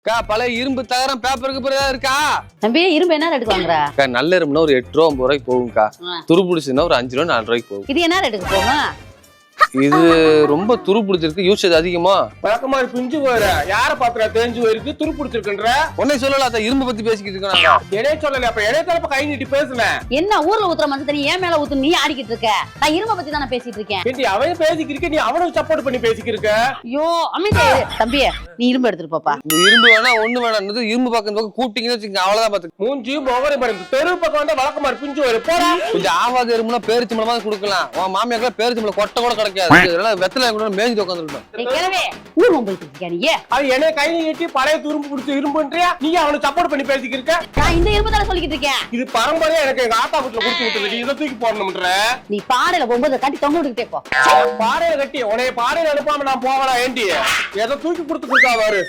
அக்கா பழைய இரும்பு தகரம் பேப்பருக்கு பிறகு இருக்கா? தம்பி இரும்பு என்ன ரேட்டுக்கு வாங்குற? அக்கா நல்ல இரும்புனா ஒரு எட்டு ரூபா ஒன்பது ரூபாய்க்கு போகும்க்கா. ஆ. துரு பிடிச்சுன்னா ஒரு அஞ்சு ரூபா நாலு ரூபாய்க்கு போகும். இது என்ன ரேட்டுக்கு போகும்? இது ரொம்ப துரு பிடிச்சிருக்கு யூசேஜ் அதிகமா. வழக்கமா பிஞ்சு போயிற யார பாத்திர தேஞ்சு போயிருக்கு துரு பிடிச்சிருக்குன்ற உன்னை சொல்லல அதான் இரும்பு பத்தி பேசிக்கிட்டு நாங்க. என்னைய சொல்லல அப்ப என்னைய தரப்ப கை நீட்டி பேசுனேன் என்ன ஊர்ல ஊத்துற மனுஷன் தண்ணி ஏன் மேல ஊத்து நீ ஆடிக்கிட்டு இருக்க? நான் இரும்ப பத்தி தானே பேசிட்டு இருக்கேன். அவன் பேசிக்கிருக்க நீ அவனுக்கு சப்போர்ட் பண்ணி பேசிக்கிருக்க ஐயோ அமைதியா இரு. நீ இரும்பு எடுத்துட்டு போப்பா. இந்த இரும்பு வேணா ஒண்ணு வேணாம் இரும்பு பக்கம் இந்த பக்கம் கூப்பிட்டீங்கன்னு வச்சுக்கோங்க அவ்வளவுதான் பாத்துக்க மூஞ்சி முகரை பாருங்க தெரு பக்கம் வந்தா வழக்கமா பிஞ்சு போயிரு போடா. கொஞ்சம் ஆவாத இரும்புனா பேரிச்சு மூலமா கொடுக்கலாம். உன் மாமியாக்கெல்லாம் பேரிச்சு மூலம் கொட்டை கூட கிடைக்காது. இதெல்லாம் வெத்தலை கூட மேய்ஞ்சி உட்காந்துருக்கோம் போயிட்டு நீ? அது என்னைய கை நீட்டி பழைய துரும்பு பிடிச்சி இரும்புன்றியா? நீ அவனுக்கு சப்போர்ட் பண்ணி பேசிக்கிருக்க நான் இந்த இரும்பு தானே சொல்லிக்கிட்டு இருக்கேன். இது பரம்பரையா எனக்கு எங்க ஆத்தா வீட்டுல கொடுத்து விட்டுருக்கு நீ இதை தூக்கி போடணும்ன்ற. நீ பாடையில போகும்போது கட்டி தொங்க விட்டுக்கிட்டே போ. பாறையில கட்டி உனைய பாறையில அனுப்பாம நான் போவலாம் ஏண்டி? எதை தூக்கி கொடுத்து கொடுத்தா பாரு